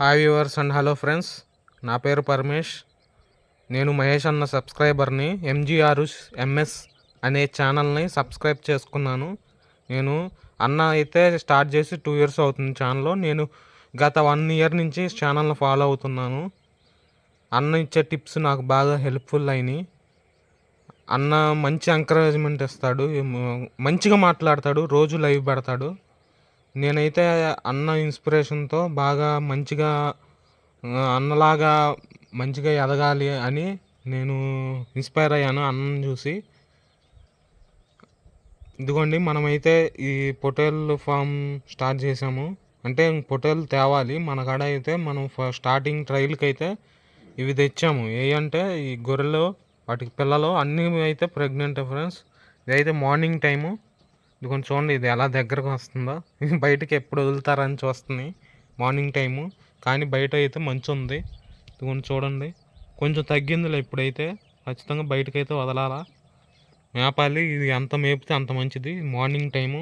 Hi viewers and hello friends నా పేరు పరమేష్. నేను మహేష్ అన్న సబ్స్క్రైబర్ని ఎంజీఆర్ ఎంఎస్ అనే ఛానల్ని సబ్స్క్రైబ్ చేసుకున్నాను. నేను అన్న అయితే స్టార్ట్ చేసి టూ ఇయర్స్ అవుతుంది ఛానల్లో. నేను గత వన్ ఇయర్ నుంచి ఛానల్ని ఫాలో అవుతున్నాను. అన్న ఇచ్చే టిప్స్ నాకు బాగా హెల్ప్ఫుల్ అయినాయి. అన్న మంచి ఎంకరేజ్మెంట్ ఇస్తాడు మంచిగా మాట్లాడతాడు రోజు లైవ్ పెడతాడు. నేనైతే అన్న ఇన్స్పిరేషన్తో బాగా మంచిగా అన్నలాగా మంచిగా ఎదగాలి అని నేను ఇన్స్పైర్ అయ్యాను అన్నను చూసి. ఇదిగోండి మనమైతే ఈ పొటేల్ ఫామ్ స్టార్ట్ చేసాము అంటే పొటేల్ తేవాలి. మన కాడ అయితే మనం స్టార్టింగ్ ట్రైల్కి అయితే ఇవి తెచ్చాము. ఏ అంటే ఈ గొర్రెలు వాటికి పిల్లలు అన్నీ అయితే ప్రెగ్నెంట్ ఫ్రెండ్స్. ఇదైతే మార్నింగ్ టైము. కొంచెం చూడండి ఇది ఎలా దగ్గరకు వస్తుందో. బయటకి ఎప్పుడు వదులుతారని చూస్తుంది. మార్నింగ్ టైము కానీ బయట అయితే మంచి ఉంది. ఇదిగోండి కొంచెం చూడండి. కొంచెం తగ్గిందిలే ఇప్పుడైతే. ఖచ్చితంగా బయటకైతే వదలాలా. మేపాలి ఇది ఎంత మేపితే అంత మంచిది. మార్నింగ్ టైము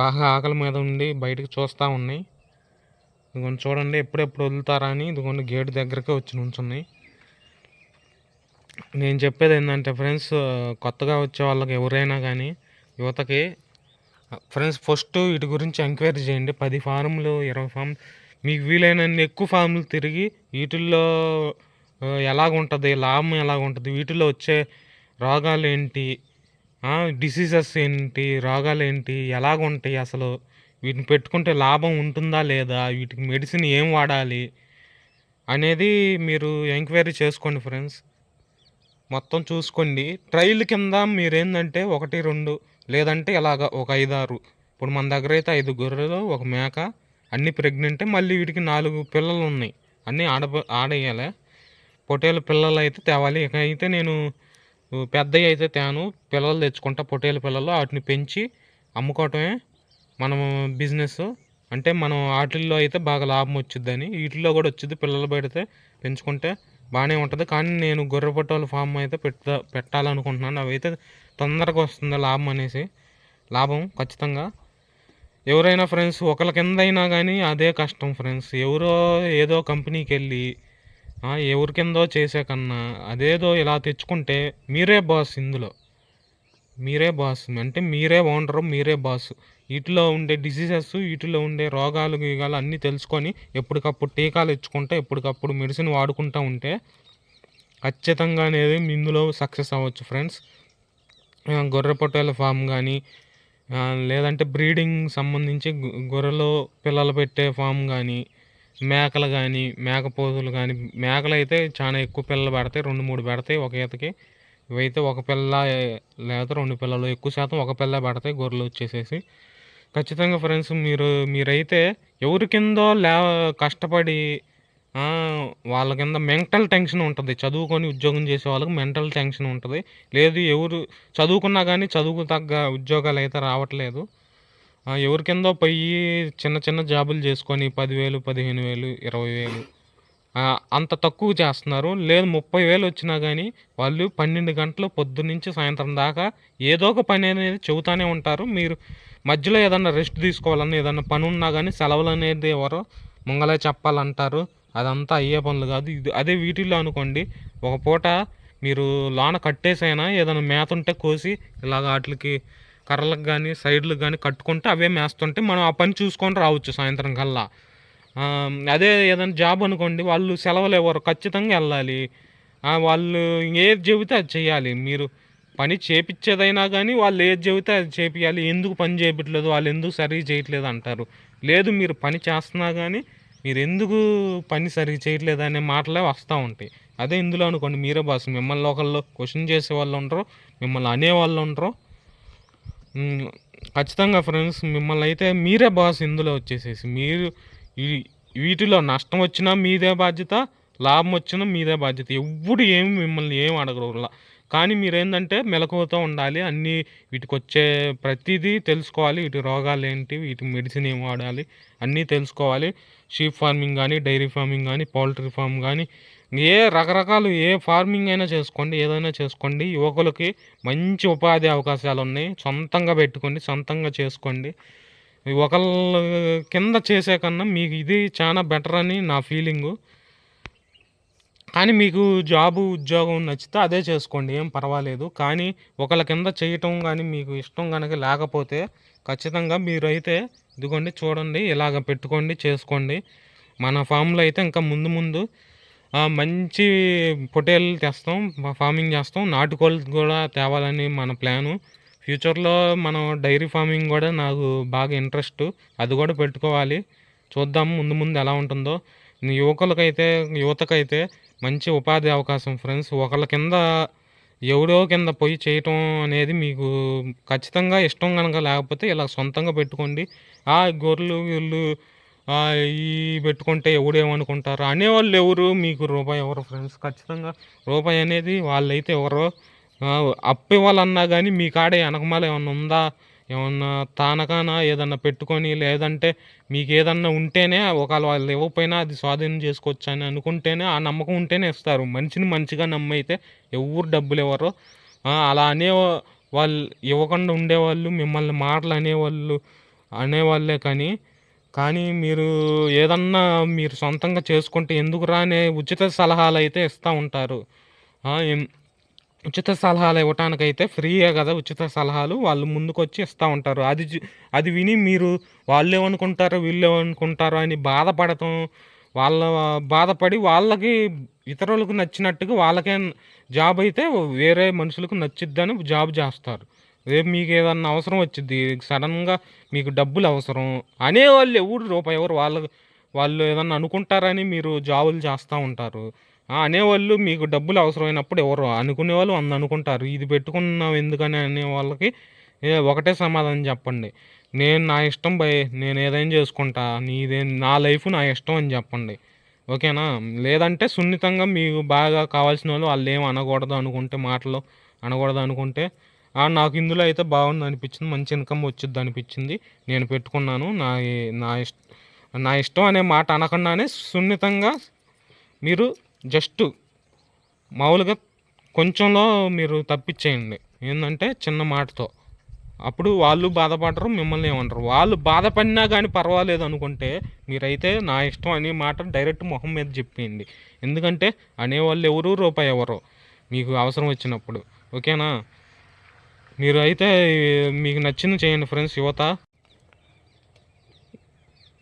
బాగా ఆకలి మీద ఉండి బయటకు చూస్తూ ఉన్నాయి. ఇదిగోండి చూడండి ఎప్పుడెప్పుడు వదులుతారా అని ఇదిగోండి గేట్ దగ్గరకే వచ్చి నుంచున్నాయి నేను చెప్పేది ఏంటంటే ఫ్రెండ్స్ కొత్తగా వచ్చే వాళ్ళకి ఎవరైనా కానీ యువతకి ఫ్రెండ్స్ ఫస్ట్ వీటి గురించి ఎంక్వైరీ చేయండి. పది ఫార్ములు ఇరవై ఫామ్ మీకు వీలైనన్ని ఎక్కువ ఫార్ములు తిరిగి వీటిల్లో ఎలాగుంటుంది లాభం ఎలాగుంటుంది వీటిలో వచ్చే రోగాలు ఏంటి డిసీజెస్ ఏంటి రోగాలు ఏంటి ఎలాగుంటాయి అసలు వీటిని పెట్టుకుంటే లాభం ఉంటుందా లేదా వీటికి మెడిసిన్ ఏం వాడాలి అనేది మీరు ఎంక్వైరీ చేసుకోండి ఫ్రెండ్స్ మొత్తం చూసుకోండి. ట్రైల్ కింద మీరేందంటే ఒకటి రెండు లేదంటే ఇలాగ ఒక ఐదారు. ఇప్పుడు మన దగ్గర అయితే ఐదు గొర్రెలు ఒక మేక అన్ని ప్రెగ్నెంటే మళ్ళీ వీటికి నాలుగు పిల్లలు ఉన్నాయి అన్నీ ఆడ ఆడేయాలి. పొటేలు పిల్లలు అయితే తేవాలి. ఇక అయితే నేను పెద్దవి అయితే తేను. పిల్లలు తెచ్చుకుంటా పొటేలు పిల్లలు. వాటిని పెంచి అమ్ముకోవటమే మనము బిజినెస్ అంటే మనం వాటిల్లో అయితే బాగా లాభం వచ్చిద్దని. వీటిల్లో కూడా వచ్చింది పిల్లలు పెడితే పెంచుకుంటే బాగానే ఉంటుంది. కానీ నేను గొర్రె పొట్టోల ఫామ్ అయితే పెట్ట పెట్టాలనుకుంటున్నాను. అవైతే తొందరగా వస్తుంది లాభం అనేసి. లాభం ఖచ్చితంగా. ఎవరైనా ఫ్రెండ్స్ ఒకరి కింద అయినా కానీ అదే కష్టం ఫ్రెండ్స్ ఎవరో ఏదో కంపెనీకి వెళ్ళి ఎవరి కిందో చేసే కన్నా అదేదో ఇలా తెచ్చుకుంటే మీరే బాస్ ఇందులో. మీరే బాస్ అంటే మీరే ఓనరు మీరే బాస్ వీటిలో ఉండే డిసీజెస్ వీటిలో ఉండే రోగాలు గీగాలు అన్నీ తెలుసుకొని ఎప్పటికప్పుడు టీకాలు ఇచ్చుకుంటే ఎప్పటికప్పుడు మెడిసిన్ వాడుకుంటూ ఉంటే ఖచ్చితంగా అనేది ఇందులో సక్సెస్ అవ్వచ్చు ఫ్రెండ్స్ గొర్రె పొట్టేల ఫామ్ కానీ లేదంటే బ్రీడింగ్ సంబంధించి గొర్రెలు పిల్లలు పెట్టే ఫామ్ కానీ మేకలు కానీ మేకపోతులు కానీ మేకలు అయితే చాలా ఎక్కువ పిల్లలు పెడతాయి రెండు మూడు పెడతాయి ఒక ఈతకి. ఇవైతే ఒక పిల్ల లేదా రెండు పిల్లలు ఎక్కువ శాతం ఒక పిల్ల పెడతాయి గొర్రెలు వచ్చేసేసి. ఖచ్చితంగా ఫ్రెండ్స్ మీరు మీరైతే ఎవరి కిందో లే కష్టపడి వాళ్ళ కింద మెంటల్ టెన్షన్ ఉంటుంది. చదువుకొని ఉద్యోగం చేసే వాళ్ళకి మెంటల్ టెన్షన్ ఉంటుంది. లేదు ఎవరు చదువుకున్నా కానీ చదువుకు తగ్గ ఉద్యోగాలు అయితే రావట్లేదు. ఎవరి కిందో పోయి చిన్న చిన్న జాబులు చేసుకొని పదివేలు పదిహేను వేలు ఇరవై వేలు అంత తక్కువ చేస్తున్నారు. లేదు ముప్పై వేలు వచ్చినా కానీ వాళ్ళు పన్నెండు గంటలు పొద్దున్నుంచి సాయంత్రం దాకా ఏదో ఒక పని అనేది చెబుతూనే ఉంటారు. మీరు మధ్యలో ఏదన్నా రెస్ట్ తీసుకోవాలన్నా ఏదన్నా పని ఉన్నా కానీ సెలవులు అనేది ఎవరో ముంగలే చెప్పాలంటారు. అదంతా అయ్యే పనులు కాదు. ఇది అదే వీటిల్లో అనుకోండి ఒక పూట మీరు లోన కట్టేసైనా ఏదైనా మేత ఉంటే కోసి ఇలాగ వాటికి కర్రలకు కానీ సైడ్లకు కానీ కట్టుకుంటే అవే మేస్తుంటే మనం ఆ పని చూసుకొని రావచ్చు సాయంత్రం కల్లా. అదే ఏదైనా జాబ్ అనుకోండి వాళ్ళు సెలవులు ఎవరు ఖచ్చితంగా వెళ్ళాలి. వాళ్ళు ఏది చెబితే అది చేయాలి. మీరు పని చేపించేదైనా కానీ వాళ్ళు ఏది చెబితే అది చేపియాలి ఎందుకు పని చేయట్లేదు వాళ్ళు ఎందుకు సరిగ్గా చేయట్లేదు అంటారు. లేదు మీరు పని చేస్తున్నా కానీ మీరు ఎందుకు పని సరిగ్గా చేయట్లేదు అనే మాటలే వస్తూ ఉంటాయి. అదే ఇందులో అనుకోండి మీరే బాస్ మిమ్మల్ని ఒకళ్ళు క్వశ్చన్ చేసే వాళ్ళు ఉండరు మిమ్మల్ని అనేవాళ్ళు ఉండరు. ఖచ్చితంగా ఫ్రెండ్స్ మిమ్మల్ని అయితే మీరే బాస్ ఇందులో వచ్చేసేసి మీరు ఈ వీటిలో నష్టం వచ్చినా మీదే బాధ్యత లాభం వచ్చినా మీదే బాధ్యత. ఎప్పుడు ఏమి మిమ్మల్ని ఏం అడగరు కానీ మీరేంటంటే మెలకువతో ఉండాలి అన్నీ వీటికి వచ్చే ప్రతిదీ తెలుసుకోవాలి. వీటి రోగాలు ఏంటి వీటి మెడిసిన్ ఏం వాడాలి అన్నీ తెలుసుకోవాలి. షీప్ ఫార్మింగ్ కానీ డైరీ ఫార్మింగ్ కానీ పౌల్ట్రీ ఫార్మ్ కానీ ఏ రకరకాలు ఏ ఫార్మింగ్ అయినా చేసుకోండి ఏదైనా చేసుకోండి. యువకులకి మంచి ఉపాధి అవకాశాలు ఉన్నాయి సొంతంగా పెట్టుకోండి సొంతంగా చేసుకోండి. ఒకళ్ళ కింద చేసే కన్నా మీకు ఇది చాలా బెటర్ అని నా ఫీలింగు కానీ మీకు జాబు ఉద్యోగం నచ్చితే అదే చేసుకోండి ఏం పర్వాలేదు. కానీ ఒకళ్ళ కింద చేయటం కానీ మీకు ఇష్టం కనుక లేకపోతే ఖచ్చితంగా మీరైతే ఇదిగోండి చూడండి ఇలాగ పెట్టుకోండి చేసుకోండి. మన ఫామ్లో అయితే ఇంకా ముందు ముందు మంచి పొటేలు తెస్తాం ఫార్మింగ్ చేస్తాం నాటుకోళ్ళు కూడా తేవాలని మన ప్లాను ఫ్యూచర్లో మనం డైరీ ఫార్మింగ్ కూడా నాకు బాగా ఇంట్రెస్ట్. అది కూడా పెట్టుకోవాలి. చూద్దాం ముందు ముందు ఎలా ఉంటుందో. యువకులకైతే యువతకైతే మంచి ఉపాధి అవకాశం ఫ్రెండ్స్. ఒకళ్ళ కింద ఎవడో కింద పోయి చేయటం అనేది మీకు ఖచ్చితంగా ఇష్టం కనుక లేకపోతే ఇలా సొంతంగా పెట్టుకోండి. ఆ గొర్రెలు వీళ్ళు ఈ పెట్టుకుంటే ఎవడేమనుకుంటారు అనేవాళ్ళు ఎవరు? మీకు రూపాయి ఎవరు ఫ్రెండ్స్? ఖచ్చితంగా రూపాయి అనేది వాళ్ళైతే ఎవరో? అప్పు ఇవ్వాలన్నా కానీ మీ కాడే వెనకమాల ఏమన్నా ఉందా? ఏమన్నా తానకానా ఏదన్నా పెట్టుకొని లేదంటే మీకు ఏదన్నా ఉంటేనే ఒకవేళ వాళ్ళు ఇవ్వకపోయినా అది స్వాధీనం చేసుకోవచ్చు అని అనుకుంటేనే ఆ నమ్మకం ఉంటేనే ఇస్తారు. మనిషిని మంచిగా నమ్మైతే ఎవరు డబ్బులు ఇవ్వరు. అలా అనే వాళ్ళు ఇవ్వకుండా ఉండేవాళ్ళు మిమ్మల్ని మాటలు అనేవాళ్ళు అనేవాళ్ళే కానీ కానీ మీరు ఏదన్నా మీరు సొంతంగా చేసుకుంటే ఎందుకు రానే ఉచిత సలహాలు అయితే ఇస్తూ ఉంటారు. ఎం- ఉచిత సలహాలు ఇవ్వటానికైతే ఫ్రీయే కదా ఉచిత సలహాలు. వాళ్ళు ముందుకొచ్చి ఇస్తూ ఉంటారు. అది అది విని మీరు వాళ్ళు ఏమనుకుంటారో వీళ్ళు ఏమనుకుంటారో అని బాధపడటం వాళ్ళ బాధపడి వాళ్ళకి ఇతరులకు నచ్చినట్టుగా వాళ్ళకే జాబ్ అయితే వేరే మనుషులకు నచ్చిద్దని జాబ్ చేస్తారు. రేపు మీకు ఏదన్నా అవసరం వచ్చింది సడన్గా మీకు డబ్బులు అవసరం అనేవాళ్ళు ఎవరు రూపాయి ఎవరు? వాళ్ళ వాళ్ళు ఏదన్నా అనుకుంటారని మీరు జాబులు చేస్తూ ఉంటారు. అనేవాళ్ళు మీకు డబ్బులు అవసరమైనప్పుడు ఎవరు అనుకునే వాళ్ళు వంద అనుకుంటారు. ఇది పెట్టుకున్నావు ఎందుకని అనే వాళ్ళకి ఒకటే సమాధానం చెప్పండి. నేను నా ఇష్టం బై నేను ఏదైనా చేసుకుంటా నీదే నా లైఫ్ నా ఇష్టం అని చెప్పండి. ఓకేనా? లేదంటే సున్నితంగా మీకు బాగా కావాల్సిన వాళ్ళు వాళ్ళు ఏం అనకూడదు అనుకుంటే మాటలు అనకూడదు అనుకుంటే నాకు ఇందులో అయితే బాగుంది అనిపించింది మంచి ఇన్కమ్ వచ్చింది అనిపించింది. నేను పెట్టుకున్నాను నా నా ఇష్టం నా ఇష్టం అనే మాట అనకుండానే సున్నితంగా మీరు జస్ట్ మామూలుగా కొంచెంలో మీరు తప్పించేయండి. ఏంటంటే చిన్న మాటతో. అప్పుడు వాళ్ళు బాధపడరు మిమ్మల్ని ఏమంటారు. వాళ్ళు బాధపడినా కానీ పర్వాలేదు అనుకుంటే మీరైతే నా ఇష్టం అనే మాట డైరెక్ట్ మొహం మీద చెప్పేయండి. ఎందుకంటే అనేవాళ్ళు ఎవరు రూపాయి ఎవరు మీకు అవసరం వచ్చినప్పుడు. ఓకేనా? మీరు అయితే మీకు నచ్చింది చేయండి ఫ్రెండ్స్ యువత.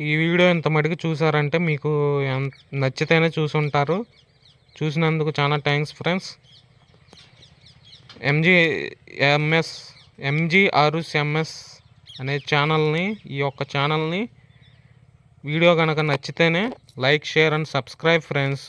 ఈ వీడియో ఇంత మటుకు చూసారంటే మీకు ఎంత నచ్చితేనే చూసుంటారు. చూసినందుకు చాలా thanks friends MG MS MG ఆరుస్ MS అనే ఛానల్ని ఈ యొక్క ఛానల్ని వీడియో కనుక నచ్చితేనే like share and subscribe friends